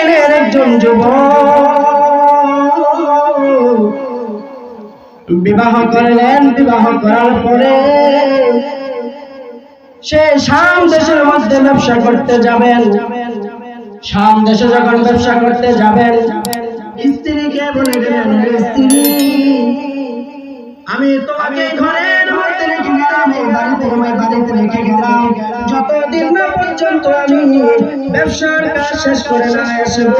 ইসরায়েলের একজন যুবক। বিবাহ করলেন, বিবাহ করার পরে সে শাম দেশের মধ্যে ব্যবসা করতে যাবেন। শাম দেশে যখন ব্যবসা করতে যাবেন, স্ত্রীকে বলে গেলেন স্ত্রী, আমি তোমাকে ঘরের মধ্যে রেখে গেলাম, বাড়িতে বাড়িতে রেখে গেলাম। যতদিন না পর্যন্ত আমি ব্যবসার কাজ শেষ করে না আসব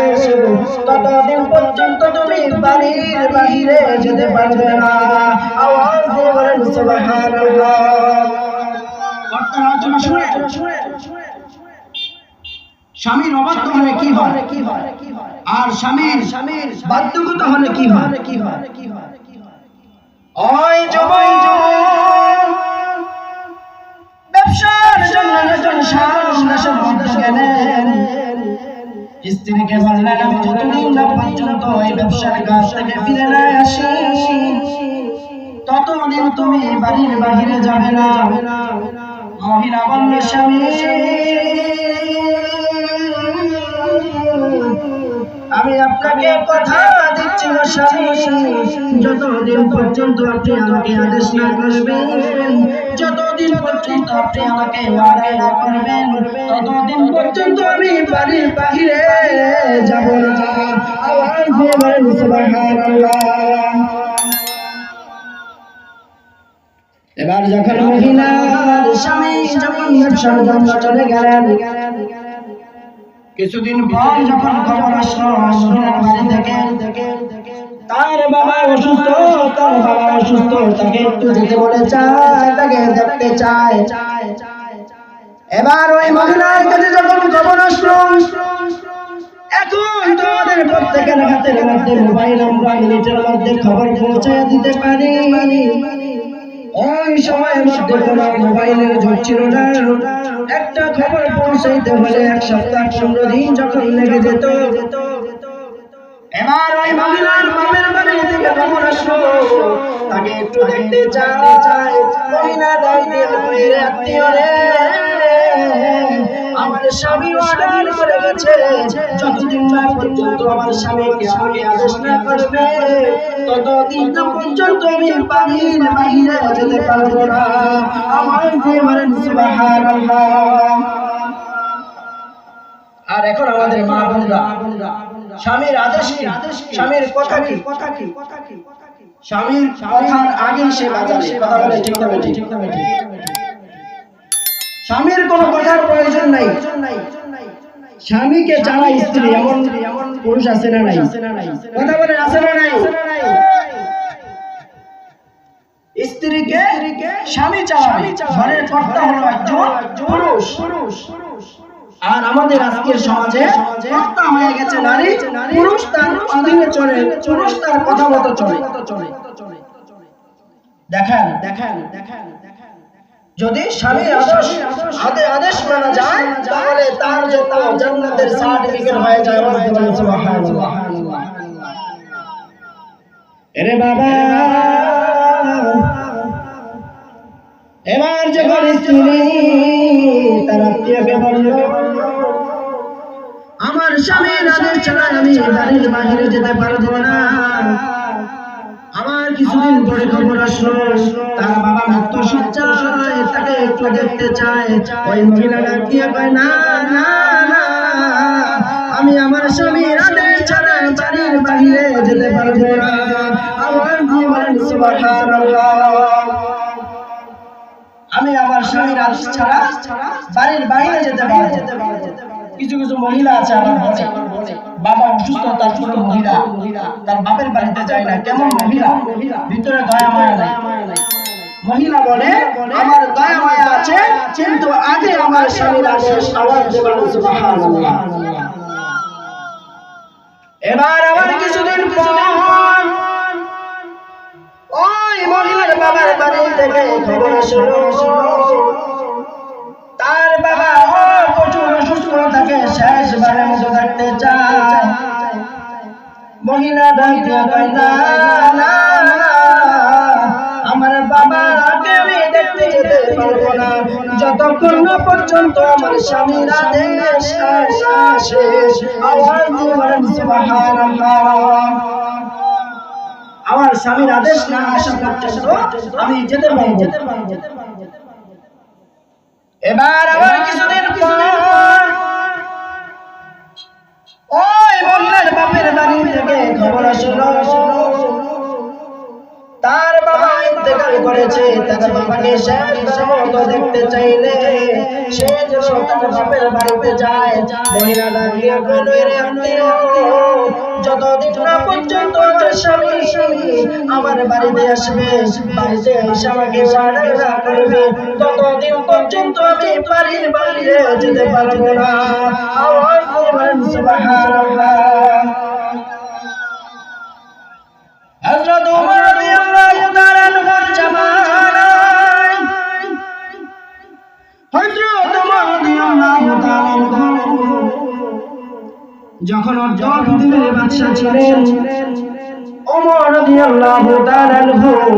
ততদিন পর্যন্ত তুমি বাড়ির বাহিরে যেতে পারবে না। আওয়াজ দিয়ে বলেন সুবহানাল্লাহ। বর্তমান আলোচনা শুনে স্বামীর অবাধ্য হলে কি হয়? আর স্বামীর স্বামীর বাধ্যগত হলে কি হয় কি হয় কি হয়? ওই যুবক ব্যবসার জন্য একজন সামনাসাম গেলেন স্ত্রীকে বললেন, আমি যতদিন না পর্যন্ত এই ব্যবসার কাজ থেকে ফিরে না আসি, ততদিন তুমি বাড়ির বাহিরে যাবে না। মহিলা বলল, স্বামী আমি আপনাকে কথা দিচ্ছি যতদিন পর্যন্ত আপনি আমাকে আদেশ না করবেন, যতদিন পর্যন্ত আপনি আমাকে ওয়াদা না করবেন, ততদিন পর্যন্ত আমি বাড়ির বাহিরে যাব না এবার যখন মহিলা স্বামী যখন ব্যবসার চলে গেলেন কিছুদিন পর যখন খবর আসলো বাড়ি থেকে তার বাবা অসুস্থ তার বাবা অসুস্থ তাকে একটু যেতে বলে চায় তাকে দেখতে চায় এবার ওই মহিলার কাছে যখন খবর আসলো এখন তোমাদের প্রত্যেকের হাতের মধ্যে মোবাইল আমরা মিনিটের মধ্যে খবর পৌঁছে দিতে পারি। ওই সময়ের মধ্যে কোনো মোবাইলের যুগ ছিল না। একটা খবর পৌঁছাইতে হলে এক সপ্তাহ পনেরো দিন যখন লেগে যেত, এবার ওই মহিলার বাপের বাড়ি থেকে খবর আসলো। তাকে একটু দেখতে চায় মহিলা দায়িত্ব আত্মীয় রে আমার স্বামী অর্ডার করে গেছে। যতদিন না পর্যন্ত আমার স্বামীকে আমাকে আদেশ না করবে, ততদিন না পর্যন্ত আমি বাড়ির বাহিরে যেতে পারব না। আমার যে বলেন, সুবহানাল্লাহ। আর এখন আমাদের মা বোনরা, স্বামীর আদেশ কি? স্বামীর কথা কি? কথা কি স্বামীর কথার আগে সে বাজারে, কথা বলে ঠিক ঠিক স্বামীর কোনো কথার প্রয়োজন নাই। স্বামীকে চালা স্ত্রী, এমন পুরুষ আছে না নাই? কথা বলেন, আছে না নাই? দেখেন দেখেন দেখেন। যদি স্বামীর আদেশ আদে আদেশ মানা যায় তাহলে তার জন্য জান্নাতের সার্টিফিকেট হয়ে যায়। সুবহানাল্লাহ এরে বাবা। এবার যখন স্ত্রী তার আত্মীয়কে বলল আমার স্বামীর আদেশ ছাড়া আমি বাড়ির বাহিরে যেতে পারব না। কিছুদিন পরে খবর আসলো, তার বাবা সজ্জায় তাকে একটু দেখতে চায়। ওই মহিলা ডাক দিয়ে না না না, আমি আমার স্বামীর আদেশ ছাড়া বাড়ির বাহিরে যেতে পারব না। আমার জীবন সুবহানাল্লাহ। আমি আমার স্বামীর আদেশ ছাড়া বাড়ির বাইরে যেতে পারব কিছু কিছু মহিলা আছে আমার ঘরে বাবা অসুস্থ তার ছোট মহিলা। তার বাপের বাড়িতে যায় না। কেমন মহিলা? ভিতরে দয়া মায়া নাই। মহিলা বলে আমার দয়া মায়া আছে কিন্তু আগে আমার স্বামীর দেবেন সুবহানাল্লাহ। এবার আবার কিছুদিন পর ওই মহিলার বাবার বাড়ি থেকে খবর তার বাবা ও মহিলা না আমার বাবাকে আমি দেখতে যেতে পারব না। যতক্ষণ পর্যন্ত আমার স্বামীর আমার স্বামীর আদেশ না আসা আমি যেতে পারব। এবার আবার কিছুদিন পর তার বাবা ইন্তেকাল করেছে তার বাবাকে শেষ মতো দেখতে চাইলে। সে যেন তার বাপের বাড়িতে যায়। মহিলা দাঁড়িয়ে বলল রে আত্মীয়, যতদিন না পর্যন্ত আমার বাড়িতে আসবে আমাকে ততদিন পর্যন্ত আমি যেতে না।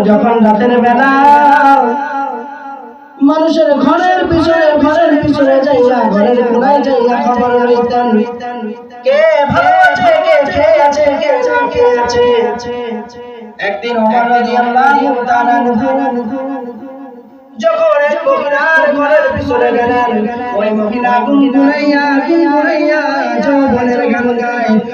যখন রাতের বেলা মানুষের ঘরের পিছনে ঘরের পিছনে যাইয়া, ঘরের কোনায় যাইয়া খবর লইতেন কে ভালো আছে, কে খেয়ে আছে, কে কে আছে। একদিন ওমর রাদিয়াল্লাহু তাআলা যখন এক মহিলার ঘরের পিছনে গেলেন, ওই মহিলা গুনগুনাইয়া গুনগুনাইয়া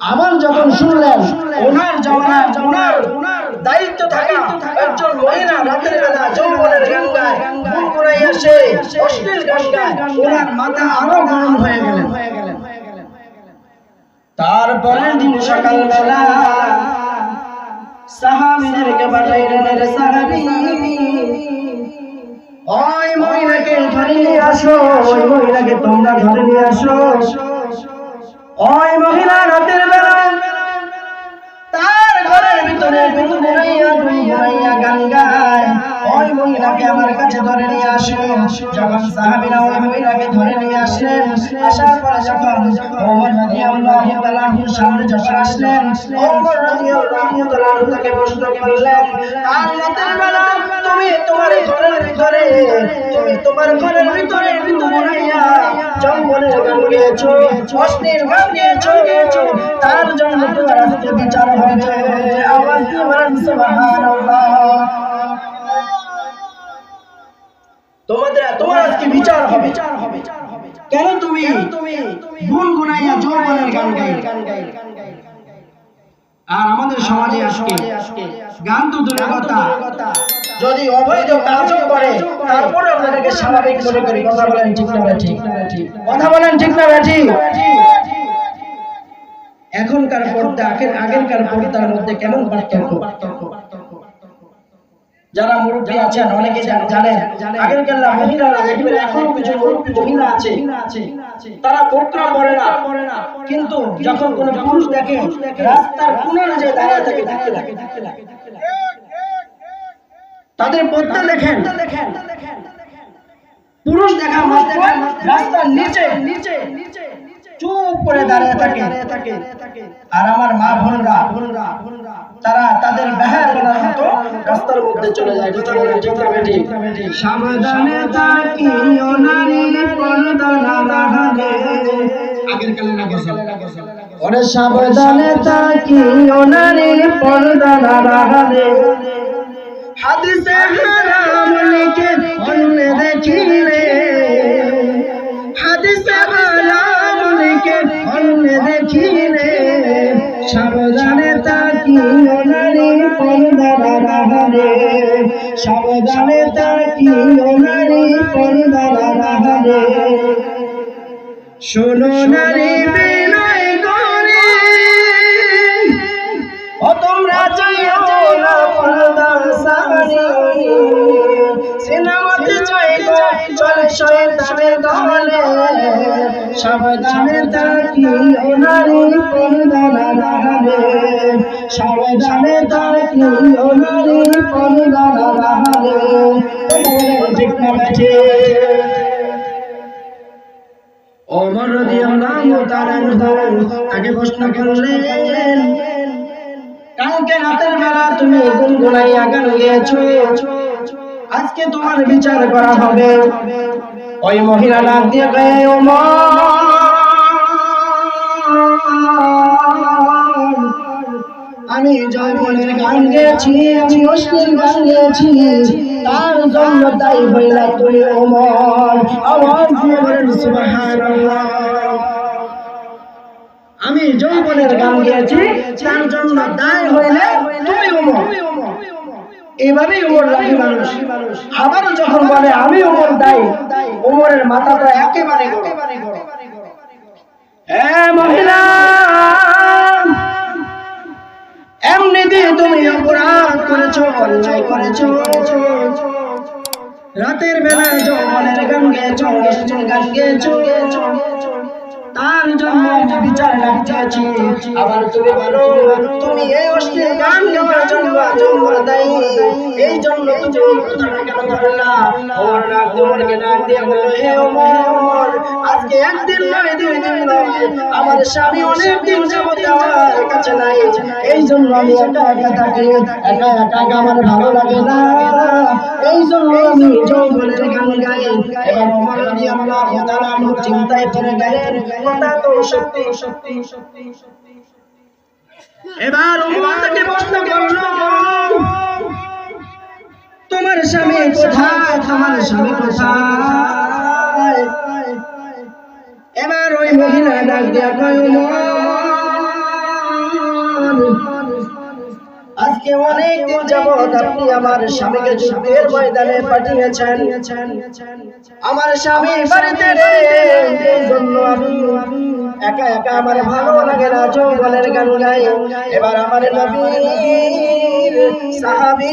আবার যখন শুনলেন ওনার জমানায় ওনার দায়িত্ব থাকা একজন মহিলা রাতের বেলা যৌবনের গান গায় ভুল করে এসে অশ্লীল গান গায় ওনার মাথা আরও গরম হয়ে গেলেন। তারপরে দিন সকালবেলা সাহাবীদেরকে পাঠাইলেন রে সাহাবী। ওই মহিলাকে ধরে নিয়ে আসো ওই মহিলাকে তোমরা ধরে নিয়ে আসো। ওই মহিলা রাতের বেলা ভিতরে গুনগুনাইয়া গুনগুনাইয়া গান গায় ওই মহিলাকে আমার কাছে ধরে নিয়ে আসে যখন সাহাবীরা ওই মহিলাকে ধরে নিয়ে আসলেন, আসার পরে যখন ওমর রাদিয়াল্লাহু তাআলা আনহুর সামনে যখন আসলেন, ওমর রাদিয়াল্লাহু তাআলা তাকে প্রশ্ন করলেন আর বেলা তুমি তোমার ঘরের ভিতরে, তুমি তোমার ঘরের ভিতরে গুনগুনাইয়া জঙ্গলের গান গেয়েছো, অশ্লীল গান গেয়েছো তার জন্য তোমার আজকে বিচার হবে আওয়াজ দিয়ে বলেন সুবহানাল্লাহ তোমাদের তোমার আজকে বিচার হবে। কেন তুমি গুন গুনাইয়া যৌবনের গান গাই আর আমাদের সমাজে আজকে গান তো দূরের কথা। যদি অবৈধ কাজও করে তারপরে আপনাদেরকে স্বাভাবিক মনে করি। কথা বলেন ঠিক না ঠিক। কথা বলেন ঠিক। না ঠিক। এখনকার পর্দা আগের আগেরকার পর্দার মধ্যে কেমন পার্থক্য? যারা মুরব্বী আছেন, অনেকে জানেন, আগেরকার মহিলারা দেখবেন এখনও কিছু মুরব্বী মহিলা আছে, তারা বোরকা পরে না। কিন্তু যখন কোনো পুরুষ দেখে, রাস্তার কোণে যে দাঁড়িয়ে থাকে দাঁড়িয়ে থাকে তাদের পর্দা দেখেন। পুরুষ দেখা মাত্র রাস্তার নিচে নিচে চুপ করে দাঁড়িয়ে থাকে আর আমার মা বোনরা, তারা তাদের বেহার করার মতো রাস্তার মধ্যে চলে যায় কথা বলে ঠিক? সাবধানে থাকিও নারী পর্দা না লাগালে। আগের কালে না গোসল। ওরে সাবধানে থাকিও নারী পর্দা না লাগালে। হাদিসে হারাম লিখে অন্য শোনো নারী বিনয় করে। ও তোমরা চাইও না পর্দা সারি সিনেমাতে চাই গো চলে শয়তানের দলে। সাবধানে তাকি ওনারি পরদানা রাহানে সাবধানে তাকি ওনারি পরদানা রাহানে ঠিক না বেঠে ওমর রাদিয়াল্লাহু তাআলা তাকে প্রশ্ন করলেন, কালকে রাতের বেলা তুমি গেয়েছো? আজকে তোমার বিচার করা হবে। ওই মহিলা ডাক দিয়ে আমি জয়বনের গান গেয়েছি, আমি অশ্লীল গান গেয়েছি, তার জন্য তাই হইলা তুমি ওমর। বলেন, সুবহানাল্লাহ। আমি যৌবনের গান গেয়েছি তার জন্য দায় হইলে তুমি ওমর এইভাবেই ওমর রাখি মানুষ। আবারও যখন বলে আমি ওমর দায়ী ওমরের মাথাটা একেবারে মহিলা এমনিতে তুমি অপরাধ করেছ অন্যায় করেছ। রাতের বেলায় যৌবনের গান গেয়েছো গান গেয়েছো। তার জন্য আমি বিচার লাগতেছি। আবার তুমি বলো, তুমি এই অশ্লীল গান গাওয়ার জন্য জন্ম দেয়। এই জন্য তুমি কথাটা কেন ধরে না? ওমর ডাক ওমরকে ডাক দিয়ে বলল, হে ওমর আজকে একদিন নয় দুই দিন নয়। আমার স্বামী অনেক দিন যাবত আমার কাছে নাই। এই জন্য আমি একা একা থাকি একা একা আমার ভালো লাগে না। এই জন্য আমি যৌবনের গান গাই। ওমর রাদিয়াল্লাহু তাআলা আমার চিন্তায় পড়ে গেলেন। তোমার স্বামী কোথায়? তোমার স্বামী কোথায়? এবার ওই মহিলা ডাক দিয়া কয় আজকে অনেক দিন যাবত আপনি আমার স্বামীকে যুদ্ধের ময়দানে পাঠিয়েছেন। আমার স্বামী বাড়িতে আমি একা একা আমার ভালো লাগে না জঙ্গলের গান গাই। এবার আমার নবীর সাহাবী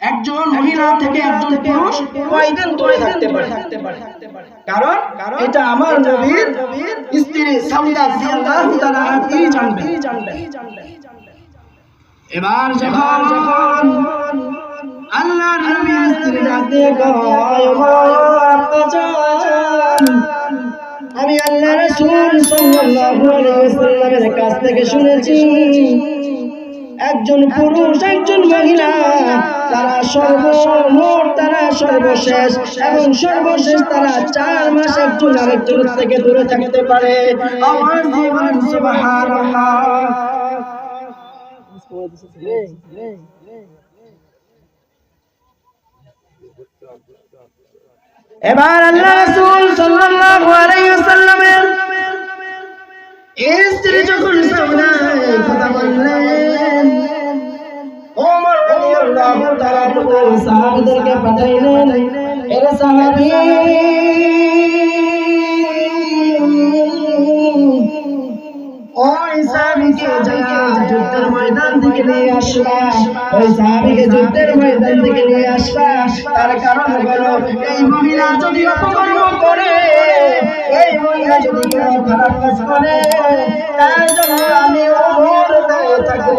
একজন মহিলা থেকে একজন পুরুষ কয়দিন দূরে থাকতে পারে। কারণ এটা আমার নবীর স্ত্রী সাউদা রাদিয়াল্লাহু তাআলা কি জানবে। এবার যখন যখন আল্লাহ নবী স্ত্রী ডাক দিয়ে কয় আমি আল্লাহ রাসূল সাল্লাল্লাহু আলাইহি ওয়াসাল্লামের কাছ থেকে শুনেছি একজন পুরুষ, একজন মহিলা, তারা সর্বমোট, তারা সর্বশেষ এবং সর্বশেষ তারা চার মাস একজন আরেকজন থেকে দূরে থাকতে পারে। এবার আল্লাহ রাসূল সাল্লাল্লাহু আলাইহি ওয়াসাল্লামের স্ত্রী যখন এই কথা বললেন রাদিয়াল্লাহু তাআলা আনহু সাহাবীদেরকে পাঠাইলেন, এর সাহাবী, ওই সাহাবীকে যাইয়া যুদ্ধের ময়দান থেকে নিয়ে আসবা, ওই সাহাবীকে যুদ্ধের ময়দান থেকে নিয়ে আসবা। তার কারণ হলো, এই মহিলা যদি অপকর্ম করে, এই মহিলা যদি খারাপ কাজ করে তার জন্য আমি ওমর থাকব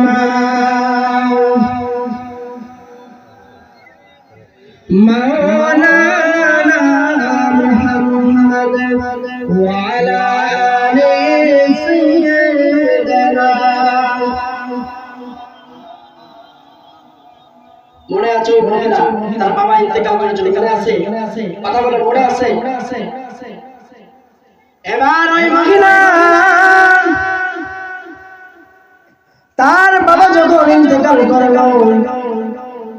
তার বাবা যখন ইন্তেকাল করল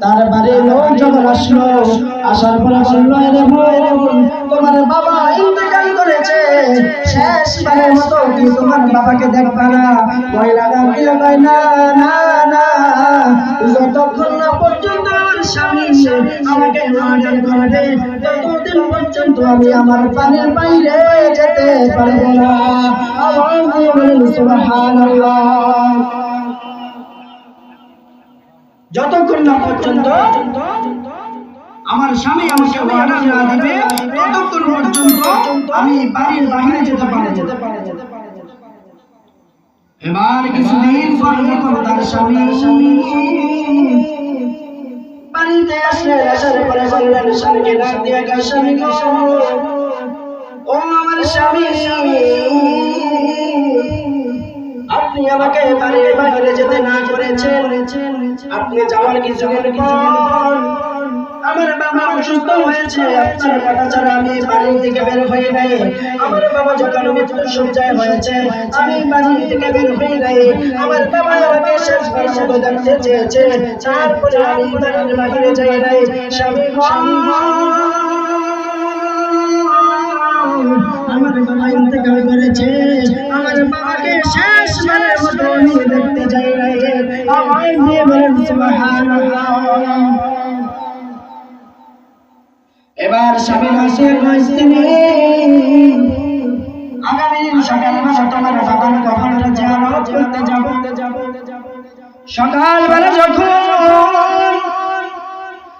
তার বাড়ির লোক যখন আসলো আসার পরে বলল "এরে বোন, তোমার বাবা ইন্তেকাল করেছে। দেখবা না? যতক্ষণ না পর্যন্ত আমার আমি আমার পানের বাইরে যেতে পারব না। যতক্ষণ না পর্যন্ত আমার স্বামী আমাকে অর্ডার না দিবে, ততক্ষণ পর্যন্ত আমি বাড়ির বাইরে যেতে পারব এবার কিছুদিন পর যখন তার স্বামী বাড়িতে আসলে আসার পরে বললেন, স্বামীকে ডাক দিয়ে গা স্বামী ও আমার স্বামী। আপনি আমাকে বাড়ির বাইরে যেতে না করেছেন। আপনি যাওয়ার পর আমার বাবা অসুস্থ হয়েছে। আমি বাড়ি থেকে বের হয়ে নাই। আমার বাবা যখন হয়েছে, আমি বাড়ি থেকে বের হয়ে নাই। আমার বাবা আমাকে বাড়ির আমার বাবা করেছে। আমার বাবাকে মতো আমি দেখতে যাই এবার স্বামীর হাসি স্ত্রী আগামী তোমার বাবার কবরের জিয়ারত যাব। সকালবেলা যখন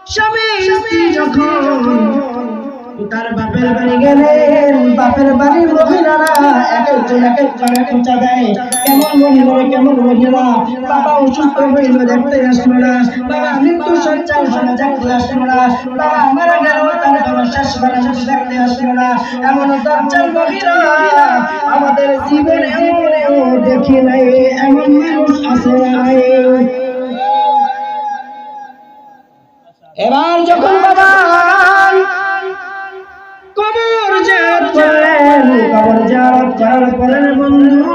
স্বামী যখন তার বাপের বাড়ি গেলেন। বাপের বাড়ির মহিলারা এক একজন এক একজন এক দেয়। কেমন মহিলা কেমন মহিলা? বাবা অসুস্থ হইল, দেখতে আসলো না। বাবা মৃত্যু সঞ্চয় হলে দেখতে আসলো না। বাবা মারা গেল, তার বাবা শেষ বেলা দেখতে এমন দরজার মহিলা আমাদের জীবনে এমন দেখি নাই। এমন মানুষ আছে নাই। এবার যখন বাবা কবর জিয়ারত করলেন কবর জিয়ারত করার পরে বন্ধু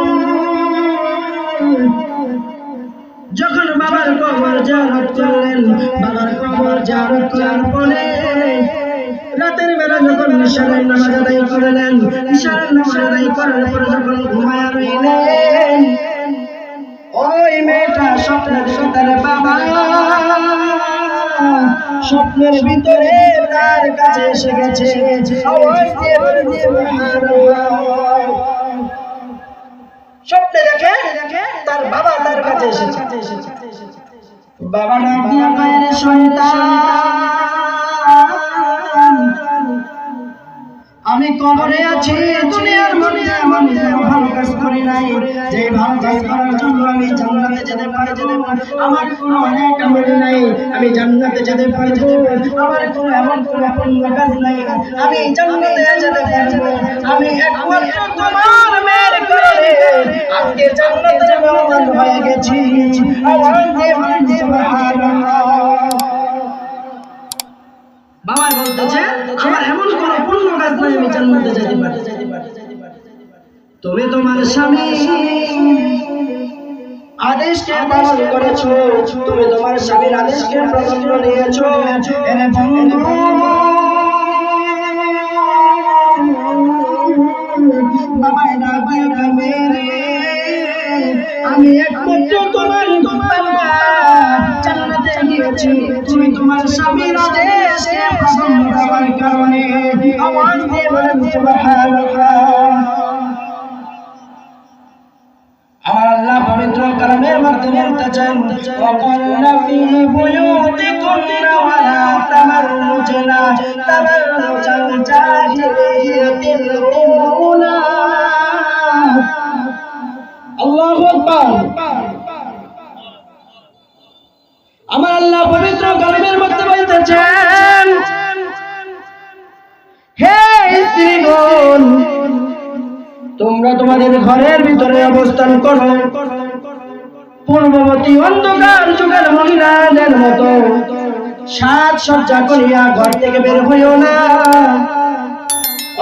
যখন বাবার কবর জিয়ারত করলেন বাবার কবর জিয়ারত করার পরে রাতের বেলা যখন ইশারের নামাজ আদায় করলেন ইশারের নামাজ আদায় করার পরে যখন ঘুমায় রইলেন ওই মেয়েটা স্বপ্ন দেখে বাবা স্বপ্নের ভিতরে তার কাছে এসে গেছে। স্বপ্নে দেখে তার বাবা তার কাছে এসেছে। বাবা ডাক মায়ের সন্তান। আমি কবরে আছি, দুনিয়ার মনে এমন ভালো কাজ করি নাই। যে ভালো কাজ করার জন্য আমি জান্নাতে যেতে পারব। আমার কোনো অনেক আমল নাই, আমি জান্নাতে যেতে পারব। আমার কোনো এমন কোনো পুণ্য কাজ নাই, আমি জান্নাতে যেতে পারব। আমি একমাত্র তোমার মেয়ের কারণে আজকে জান্নাতের মেহমান হয়ে গেছি। আওয়াজ দিয়ে সুবহানাল্লাহ বাবা বলতেছে আমার এমন কোন পূর্ণ কাজ নাই, আমি জান্নাতে যেতে পারি। তুমি তোমার স্বামী আদেশকে পালন করেছ তুমি তোমার স্বামীর আদেশকে প্রাধান্য দিয়েছ এর বন্ধু আমি একমাত্র তোমার বাবা গিয়েছি তুমি তোমার স্বামীর আদেশকে প্রাধান্য দেওয়ার কারণে আমার আল্লাহ পবিত্র কালামের মাধ্যমে তোমাদের ঘরের ভিতরে অবস্থান করো। পূর্ববর্তী অন্ধকার যুগের মহিলাদের মতো সাত সজ্জা করিয়া ঘর থেকে বের হইও না।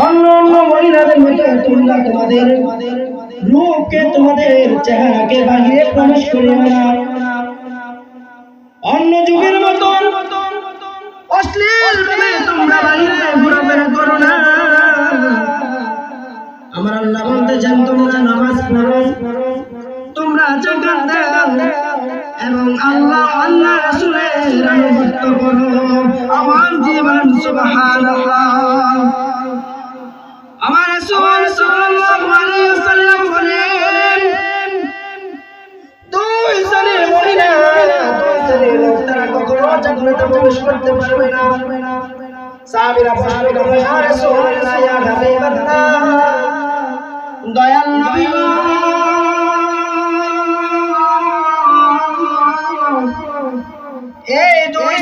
অন্য অন্য মহিলাদের মতো তোমরা তোমাদের রূপকে তোমাদের চেহারাকে বাহিরে প্রবেশ করিও না। অন্য যুগের মতন অশ্লীল তোমরা বাহিরে ঘোরাফেরা করো না। আমার আল্লাহ বলতেছেন তোমরা নামাজ পড়ো। তোমরা জাকাত দাও এবং আল্লাহ আল্লাহ রাসূলের আনুগত্য করো। আমার জীবন সুবহানাল্লাহ। আমার রাসূল সাল্লাল্লাহু আলাইহি ওয়াসাল্লাম বলেন, দুই শ্রেণির মহিলা, দুই শ্রেণির লোক, তারা কখনো জান্নাতে প্রবেশ করতে পারবে না। সাহাবীরা প্রশ্ন করলেন, ইয়া রাসূলুল্লাহ, ইয়া হাবিবাল্লাহ। দয়াল নবী এই দুই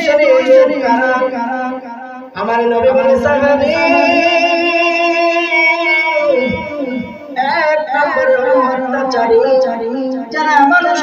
কারা? আমার নবী বলে সাহাবী এক নম্বর হলো অত্যাচারী যারা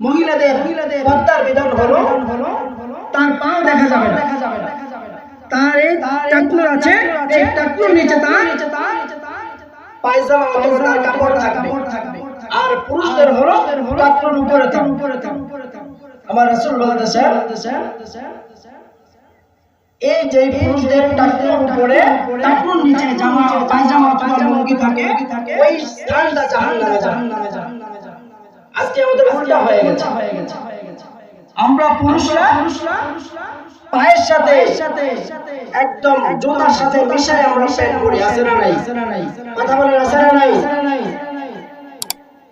মহিলাদের পর্দার বিধান হলো, তার পাও দেখা যাবে তার এই টাকলু আছে, এই টাকলুর নিচে তার পায়জামা অথবা তার কাপড় থাকবে। আর পুরুষদের হলো টাকলুর উপরে থাকবে আমার রাসূল বলতেছেন এই যে পুরুষদের টাকলুর উপরে টাকলুর নিচে জামা, পায়জামা অথবা লুঙ্গি থাকে, ওই স্থানটা জাহান্নামে যায় আজকে আমাদের উল্টা হয়ে গেছে। আমরা পুরুষরা পায়ের সাথে একদম জুতার সাথে মিশাই আমরা প্যান্ট পরি আছে না নাই? কথা বলেন আছে না নাই?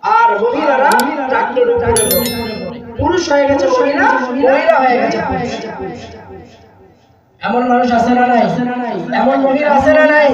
আর মহিলারা ট্রাক্টর উপরে পরে। পুরুষ হয়ে গেছে মহিলা মহিলা হয়ে গেছে এমন মানুষ আছে না নাই? এমন মহিলা আছে না নাই?